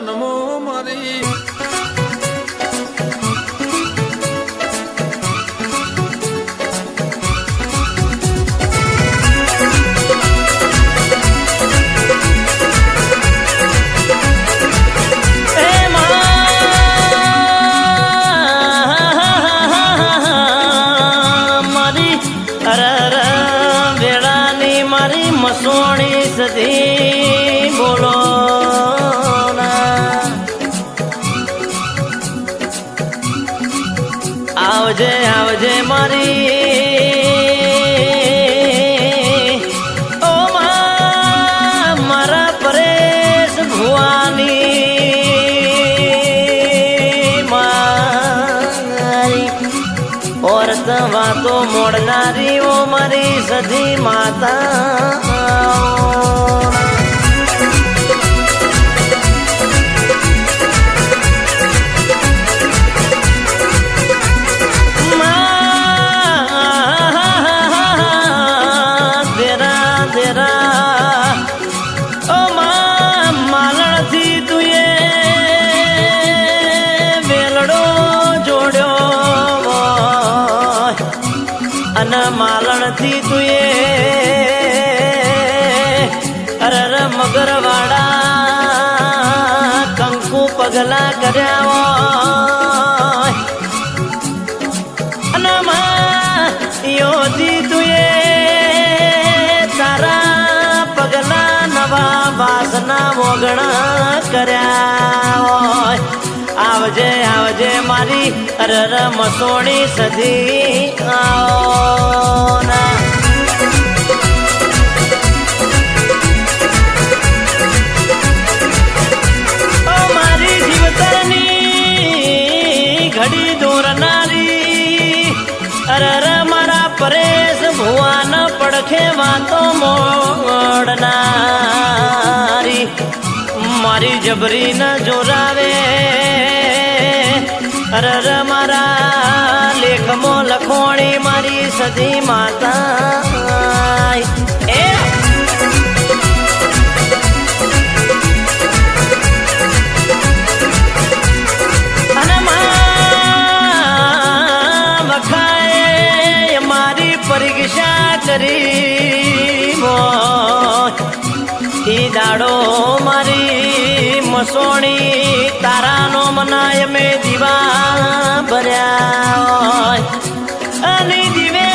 નમો મારી આવજે આવજે મારી. ઓ મારા ભુવાની મારી. ઓરત વાતો મોડનારી ઓ મારી સધી માતા. યોજી તુએ તારા પગલા નવા વાસના મોગણા કર્યા આવજે આવજે મારી અરર મસોણી સધી આવો ના ઘડી દોરનારી અરર મારા પરેશ, ભુવાન પડખે વાતો મોડનારી. મારી જબરી ન જોરાવે. અરર મારા લેખમો લખોણી મારી સધી માતા મનાય મે દીવા ભર્યા. અને દીવે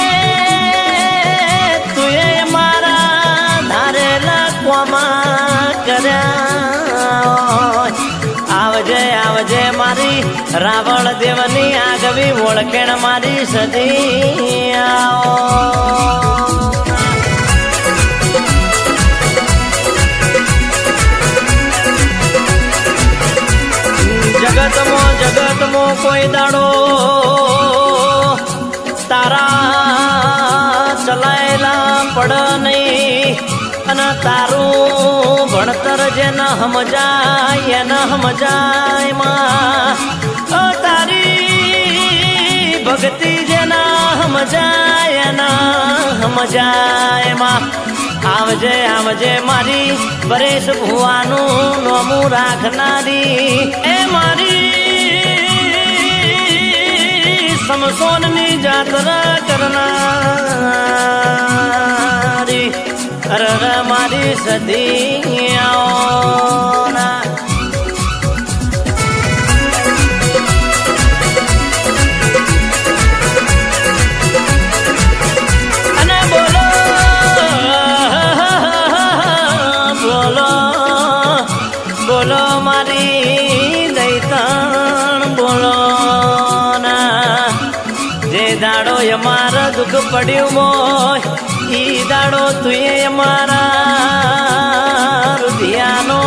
તુએ મારા ધારે લાખવામાં કર્યા આવજે આવજે મારી રાવણ દેવની આગવી ઓળખેણ મારી સજી આવો જગતમો કોઈ દાડો તારા ચલાયેલા પડ નહીં. અને તારું ભણતર જેને સમજાય ન સમજાયમાં. તારી ભક્તિ જેના સમજાય એના સમજાયમાં. આવજે આવજે મારી પરેશ ભુવાનું નોમું રાખનારી. એ મારી સમસોનની જાત્રા કરનારી અરર મારી સદી આવો દુઃખ પડ્યું મોય, ઈ દાડો તુએ મારા રુધિયાનો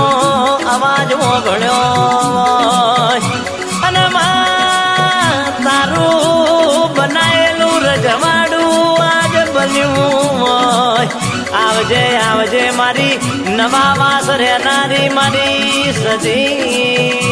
અવાજ મોગળ્યો અને તારું બનાયેલું રજવાડું આજ બન્યું આવજે આવજે મારી નવા વાસ રહેનારી મારી સજી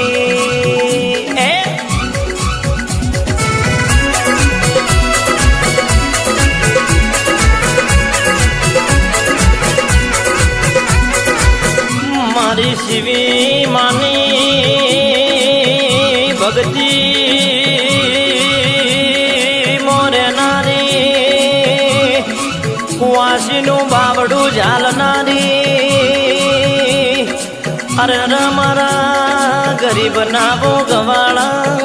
શિવી માની ભક્તિ મોરનારી કુવાસીનું બાવડું ઝાલનારી અરે મારા ગરીબના ભોગવાળા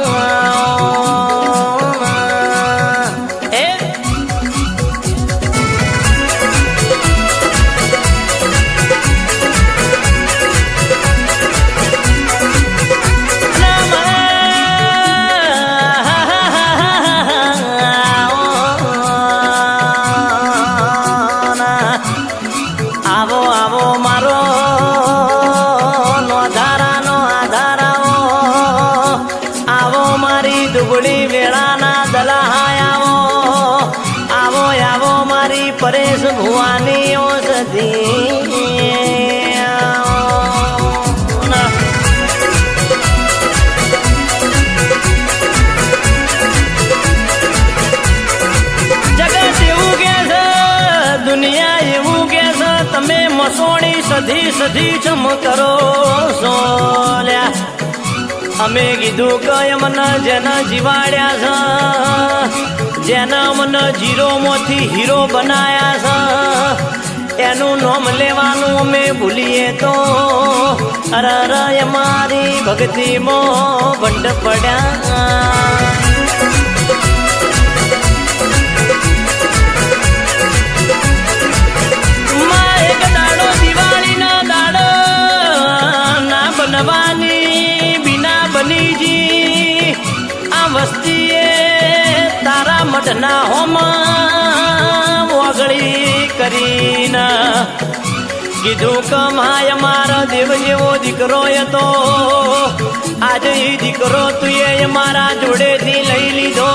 ભુવાની તમે મસોણી સધી સધી જમ કરો સોલ્યા અમે કીધું કે મને જેના જીવાડ્યા છે. જેના મને જીરો માંથી હીરો બનાયા છે. એનું નામ લેવાનું અમે ભૂલીએ તો. અરે મારી ભક્તિમાં ભંડ પડ્યા બિના બનીજી. આ વસ્તીએ તારા મઢના હોમાં વગડી કરીને કીધું કમાય મારા દેવ જેવો દીકરો હતો. આજે એ દીકરો તું એ મારા જોડેથી લઈ લીધો.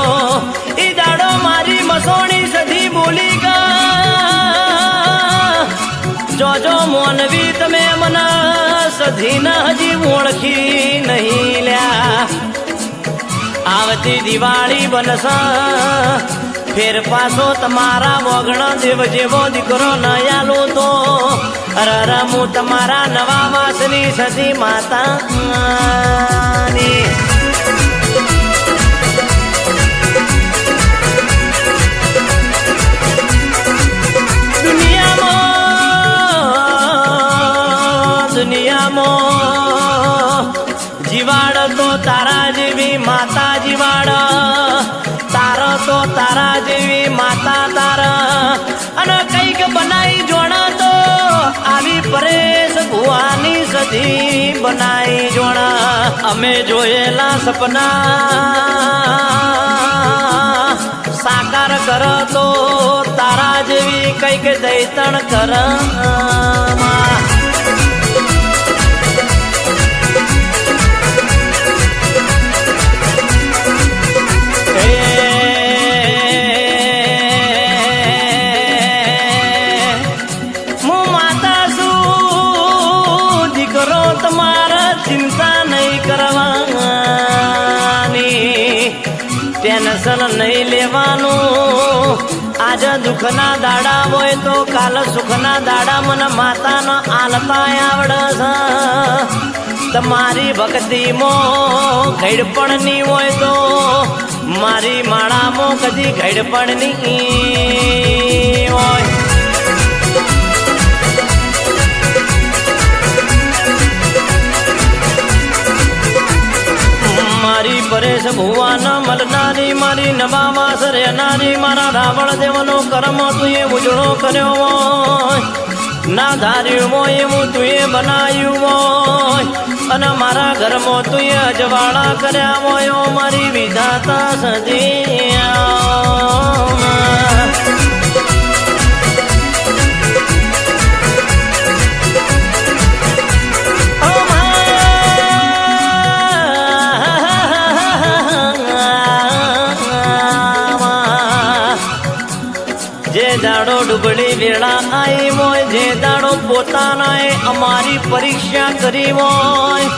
એ દાડો મારી મસોણી સધી બોલી ગા જોજો મોનવી તમે મને સધી ના હજી ઓળખી નહીં લ્યા. આવતી દિવાળી બનશે. ફેર પાછો તમારા વગણ દેવ જેવો દીકરો નયાલો તો. અરર હું તમારા નવા વાસની સતી માતા દુનિયામાં દુનિયામાં બનાઈ જોણા અમે જોયેલા સપના. સાકાર કર તો તારા જેવી કંઈક દૈતણ કર દુઃખના દાડા હોય તો કાલ સુખના દાડા મને માતાનો આલતા આવડ તમારી ભક્તિમાં ઘડપણ નહીં હોય તો મારી માળામાં કદી ઘડપણ નહીં હોય. મારી પરેશ ભુવાન મલનારી મારી નવા સરેનારી મારા રાવણ દેવનો કર્મ તુએ ઉજળો કર્યો હોય. ના ધાર્યું હોય એવું તુએ બનાવ્યું હોય. અને મારા ઘરમાં તુએ અજવાળા કર્યા હોય મારી વિધાતા સજી વેળા આવ્યો જે દાડો પોતાનાએ અમારી પરીક્ષા કરી હોય.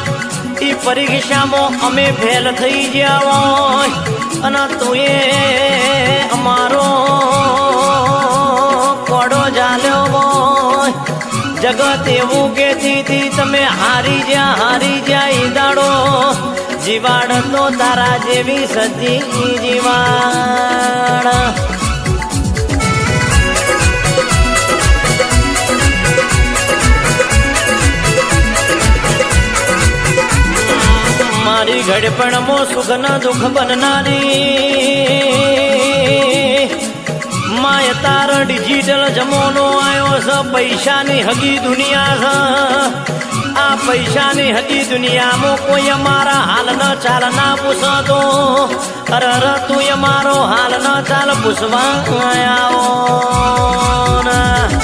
એ પરીક્ષામાં અમે ફેલ થઈ ગયા હોય, અને તું એ અમારો કોડો જાલ્યો હોય. જગત એવું કેતી તમે હારી જ્યાં હારી જ્યાં ઈ દાડો જીવાડ તો તારા જેવી સજી જીવાડ ઘડપણમાં સુખ ના દુઃખ બનનારી. માય તાર ડિજિટલ જમોનો આવ્યો છે, પૈસાની હગી દુનિયા છે. આ પૈસાની હગી દુનિયામાં કોઈ અમારા હાલ ન ચાલ ના પૂછતો. અર અર, તું અમારો હાલ ન ચાલ પૂછવા આવો ના.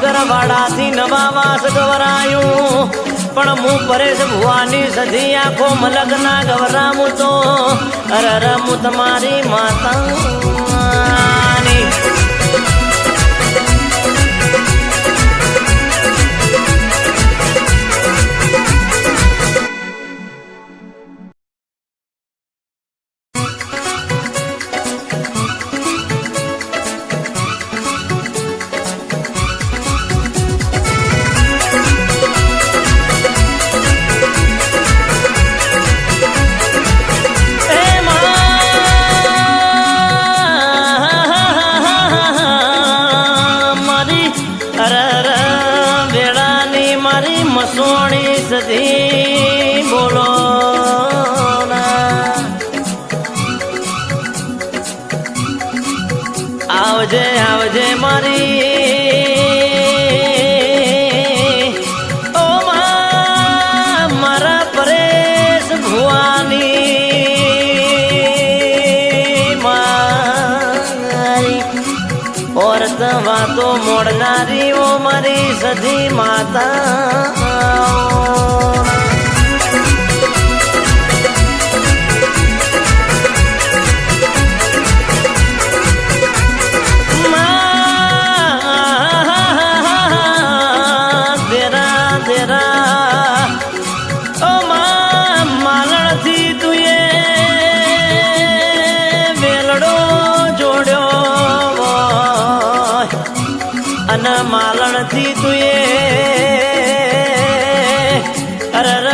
ગવરાયું મગરવાડાથી નવા વાસ ગવરાયું. પણ હું પરેશ ભુવાની સધી આખો મલક ના ગવરામું તો. અરે અરે, હું તમારી માતાની મસોણી સધી બોલો આવજે આવજે મારી. ઓ મારા પરેશ ભુવાની મારી. ઓરત વાતો મોડનારી ઓ મારી સધી માતા.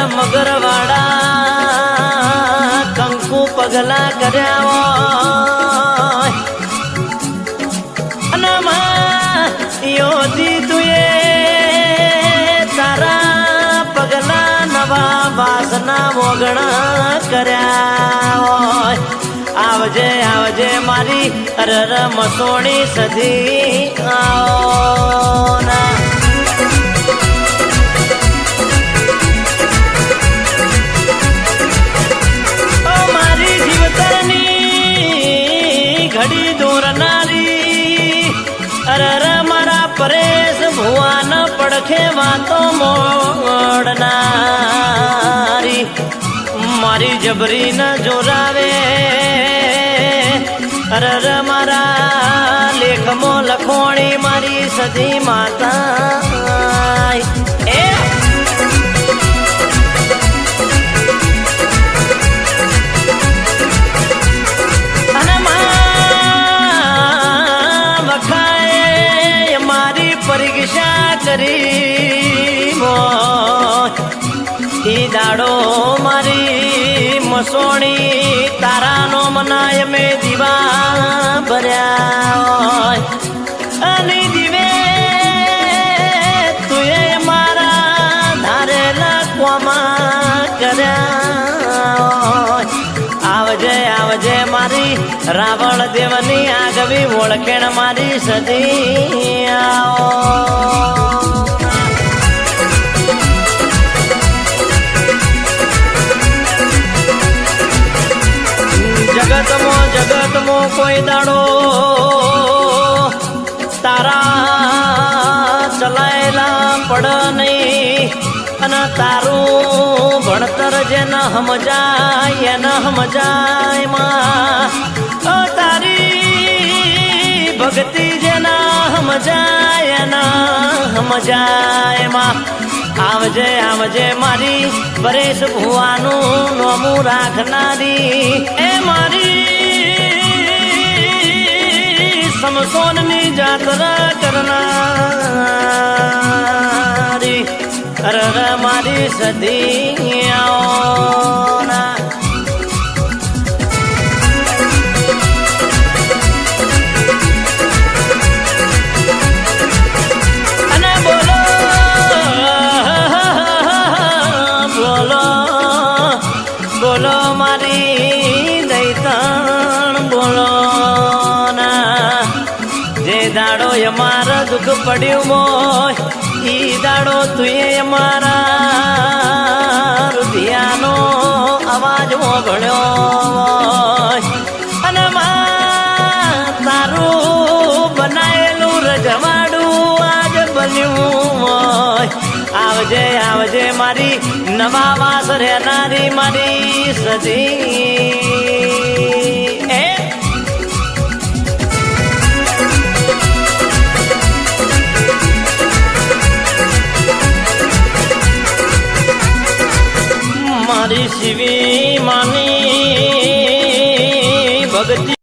મગરવાડા કંકુ પગલા કર્યા હોય અને માં યોથી તું તારા પગલા નવા વાસના મોગણા કર્યા આવજે આવજે મારી અરર મસોણી સધી આવો પડખે વાતો મોડનારી. મારી જબરી ન જોરાવે. અરર મારા લેખમો લખોણી મારી સદી માતા ભર્યા. અને દીવે તુએ મારા ધારેલા કોમા કર્યા આવજે આવજે મારી રાવણ દેવની આગવી ઓળખેણ મારી સદી આવો કોઈ દાડો તારા ચલાયેલા પડ નહીં. અને તારું ભણતર જેને સમજાય ન સમજાયમાં. તારી ભક્તિ જેના સમજાય એના સમજાયમાં. આવજે આવજે મારી, પરેશ ભુવાનું નોમું રાખનારી. એ મારી સમસોનની જાત્રા કરનારી અર મારી સદી આવના દુઃખ પડ્યું મોય, ઈ દાડો તુએ અમારા રુધિયાનો અવાજ મોભળ્યો અને તારું બનાયેલું રજવાડું આજ બન્યું આવજે આવજે મારી નવા વાસ રહેનારી મારી સદી મારી શિવી માની